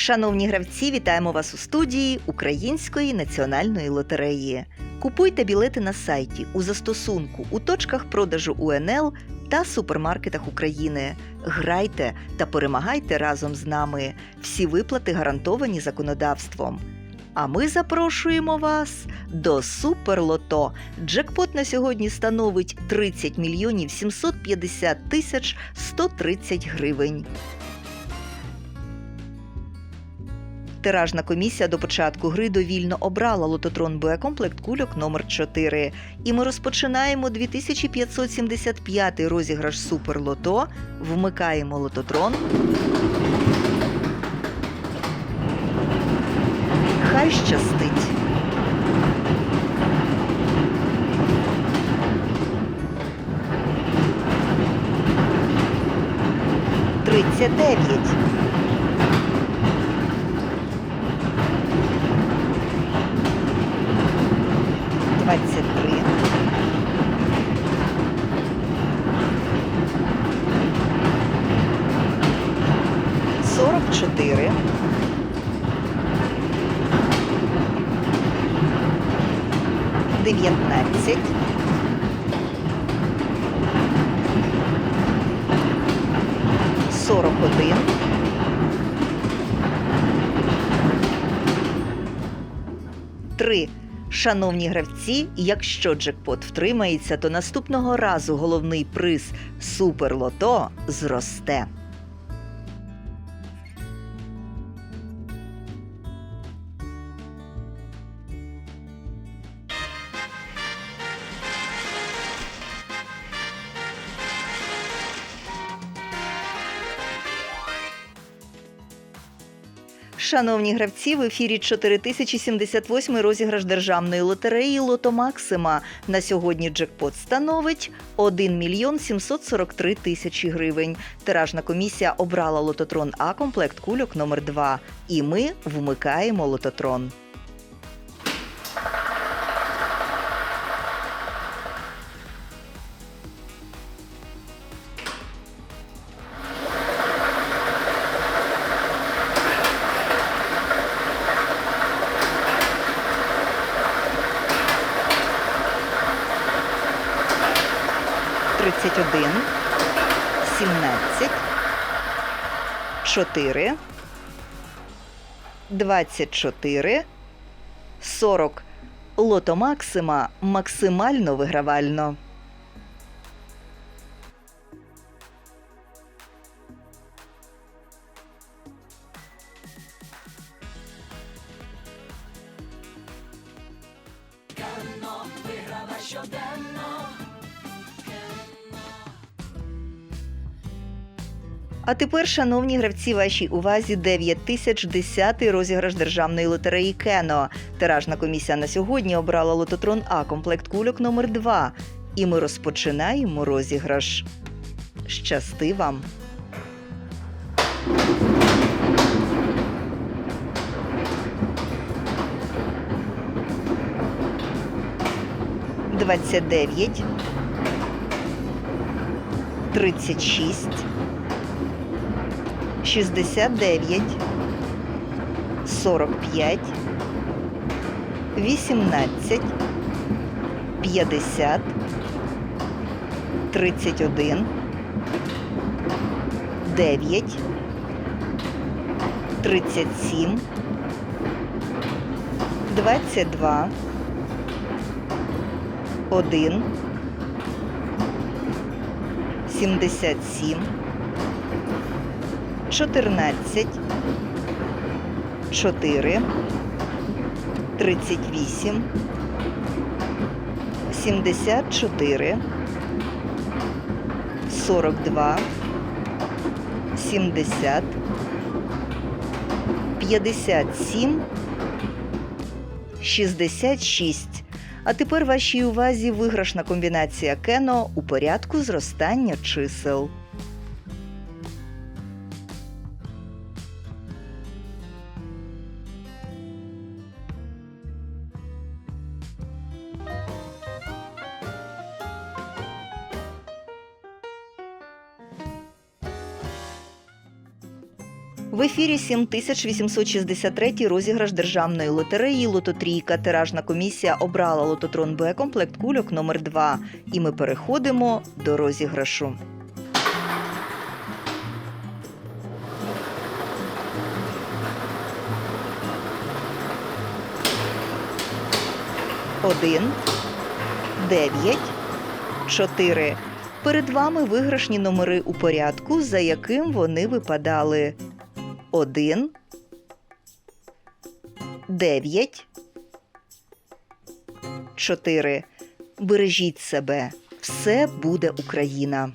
Шановні гравці, вітаємо вас у студії Української національної лотереї. Купуйте білети на сайті, у застосунку, у точках продажу УНЛ та супермаркетах України. Грайте та перемагайте разом з нами. Всі виплати гарантовані законодавством. А ми запрошуємо вас до Суперлото. Джекпот на сьогодні становить 30 мільйонів 750 тисяч 130 гривень. Тиражна комісія до початку гри довільно обрала лототрон боєкомплект кульок номер 4 І ми розпочинаємо 2575 розіграш Суперлото. Вмикаємо лототрон. Хай щастить. Тридцять дев'ять. 4. Дев'ятнадцять. Сорок один. Три. Шановні гравці, якщо джекпот втримається, то наступного разу головний приз Суперлото зросте. Шановні гравці, в ефірі 4078 розіграш державної лотереї Лото Максима. На сьогодні джекпот становить 1 мільйон 743 тисячі гривень. Тиражна комісія обрала лототрон А комплект кульок номер 2 І ми вмикаємо лототрон. Тридцять один, сімнадцять, чотири, двадцять чотири, сорок. Лото Максима максимально вигравально. А тепер, шановні гравці, вашій увазі 9010 розіграш державної лотереї Кено. Тиражна комісія на сьогодні обрала лототрон А комплект кульок номер 2 І ми розпочинаємо розіграш. Щасти вам! Двадцять дев'ять, тридцять шість. 69, 45, 18, 50, 31, 9, 37, 22, 1, 77, 14, 4, 38, 74, 42, 70, 57, 66. А тепер вашій увазі виграшна комбінація Кено у порядку зростання чисел. В ефірі 7863 розіграш державної лотереї Лототрійка. Тиражна комісія обрала лототрон Б комплект кульок номер 2 І ми переходимо до розіграшу. Один, дев'ять, чотири. Перед вами виграшні номери у порядку, за яким вони випадали. 1, 9, 4. Бережіть себе. Все буде Україна.